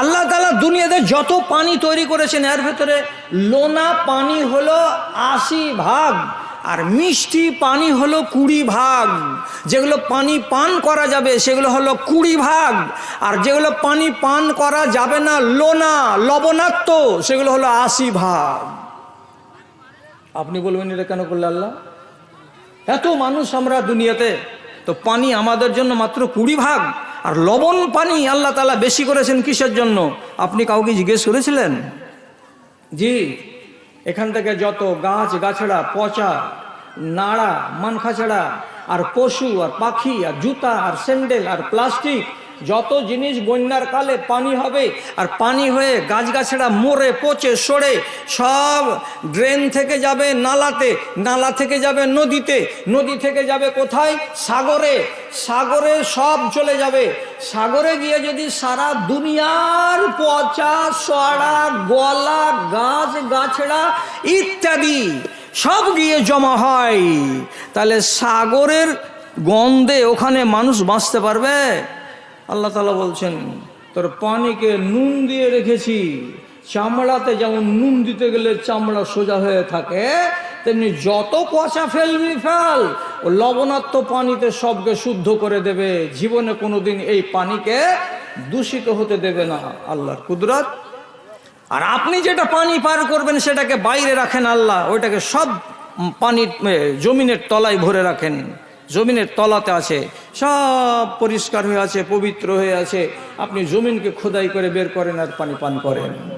আল্লাহ তালা দুনিয়াতে যত পানি তৈরি করেছেন, এর ভেতরে লোনা পানি হলো আশি ভাগ আর মিষ্টি পানি হলো কুড়ি ভাগ। যেগুলো পানি পান করা যাবে, সেগুলো হলো কুড়ি ভাগ। আর যেগুলো পানি পান করা যাবে না, লোনা, লবণাক্ত, সেগুলো হলো আশি ভাগ। আপনি বলবেন, এটা কেন করলে আল্লাহ? এত মানুষ আমরা দুনিয়াতে, তো পানি আমাদের জন্য মাত্র কুড়ি ভাগ। আর লবণ পানি আল্লাহ তালা বেশি করেছেন কিসের জন্য? আপনি কাউকে জিজ্ঞেস করেছিলেন? জি, এখান থেকে যত গাছ, গাছড়া, পচা, নাড়া মানখাছড়া আর পশু, আর পাখি, আর জুতা, আর স্যান্ডেল, আর প্লাস্টিক যত জিনিস বন্যার কালে পানি হবে আর পানি হয়ে গাছগাছড়া মরে, পচে, সরে, সব ড্রেন থেকে যাবে নালাতে, নালা থেকে যাবে নদীতে। নদী থেকে যাবে কোথায়? সাগরে। সাগরে সব চলে যাবে। সাগরে গিয়ে যদি সারা দুনিয়ার পচা সড়া গলা, গাছ, গাছড়া ইত্যাদি সব গিয়ে জমা হয়, তাহলে সাগরের গন্ধে ওখানে মানুষ বাঁচতে পারবে? আল্লাহ তালা বলছেন, তোর পানিকে নুন দিয়ে রেখেছি। চামড়াতে যেমন নুন দিতে গেলে চামড়া সোজা হয়ে থাকে, তেমনি যত পচা ফেলবি ফেল, ও লবণাত্ম পানিতে সবকে শুদ্ধ করে দেবে। জীবনে কোনোদিন এই পানিকে দূষিত হতে দেবে না। আল্লাহর কুদরত। আর আপনি যেটা পানি পার করবেন সেটাকে বাইরে রাখেন আল্লাহ, ওইটাকে সব পানির জমিনের তলায় ভরে রাখেন। জমিনের তলাতে আছে, সব পরিষ্কার হয়ে আছে, পবিত্র হয়ে আছে। আপনি জমিনকে খোদাই করে বের করেন আর পানি পান করেন।